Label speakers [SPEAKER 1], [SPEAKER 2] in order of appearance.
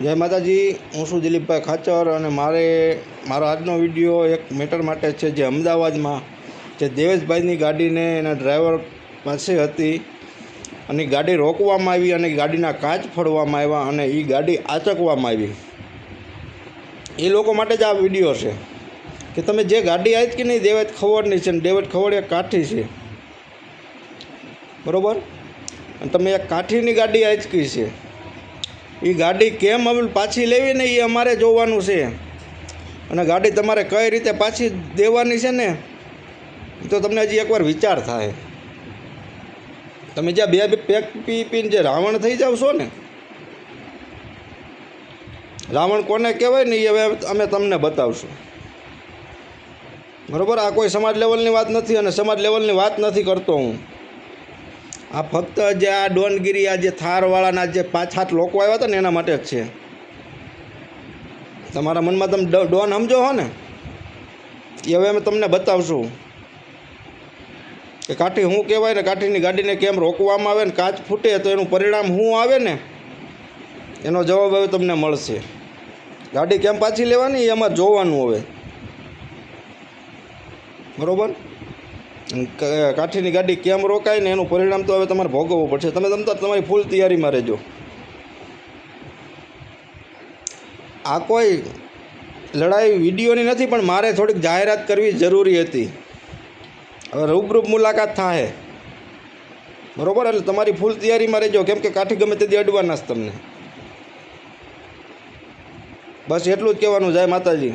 [SPEAKER 1] જય માતાજી, હું છું દિલીપભાઈ ખાચર અને મારે, મારો આજનો વીડિયો એક મેટર માટે છે જે અમદાવાદમાં, જે દેવેશભાઈની ગાડીને એના ડ્રાઈવર પાસે હતી અને ગાડી રોકવામાં આવી અને ગાડીના કાચ ફોડવામાં આવ્યા અને એ ગાડી આચકવામાં આવી. એ લોકો માટે જ આ વીડિયો છે કે તમે જે ગાડી આવી કે નહીં દેવેજ ખવડની છે ને દેવેજ ખવડ એ કાઠી છે. બરાબર? અને તમે એક કાઠીની ગાડી આચકી છે. એ ગાડી કેમ હવે પાછી લેવી ને એ અમારે જોવાનું છે. અને ગાડી તમારે કઈ રીતે પાછી દેવાની છે ને તો તમને હજી એકવાર વિચાર થાય. તમે જ્યાં બે પેક પી પીને જે રાવણ થઈ જાવ છો ને, રાવણ કોને કહેવાય ને એ હવે અમે તમને બતાવશું. બરાબર? આ કોઈ સમાજ લેવલની વાત નથી અને સમાજ લેવલની વાત નથી કરતો હું. આ ફક્ત જે આ ડોનગીરી, આ જે થારવાળાના જે પાંચ સાત લોકો આવ્યા હતા ને એના માટે જ છે. તમારા મનમાં તમે ડોન સમજો હો ને. એ હવે અમે તમને બતાવશું. કે કાઠી શું કહેવાય ને, કાઠીની ગાડીને કેમ રોકવામાં આવે ને, કાચ ફૂટે તો એનું પરિણામ શું આવે ને, એનો જવાબ હવે તમને મળશે. ગાડી કેમ પાછી લેવાની? એ અમારે જોવાનું હવે. બરાબર? કાઠીની ગાડી કેમ રોકાય ને એનું પરિણામ તો હવે તમારે ભોગવવું પડશે. તમે તમતા તમારી ફૂલ તૈયારીમાં રહેજો. આ કોઈ લડાઈ વિડીયોની નથી, પણ મારે થોડીક જાહેરાત કરવી જરૂરી હતી. હવે રૂબરૂપ મુલાકાત થાય બરોબર? એટલે તમારી ફૂલ તૈયારીમાં રહેજો. કેમ કે કાઠી ગમે તેથી અડવાના તમને. બસ એટલું જ કહેવાનું. જય માતાજી.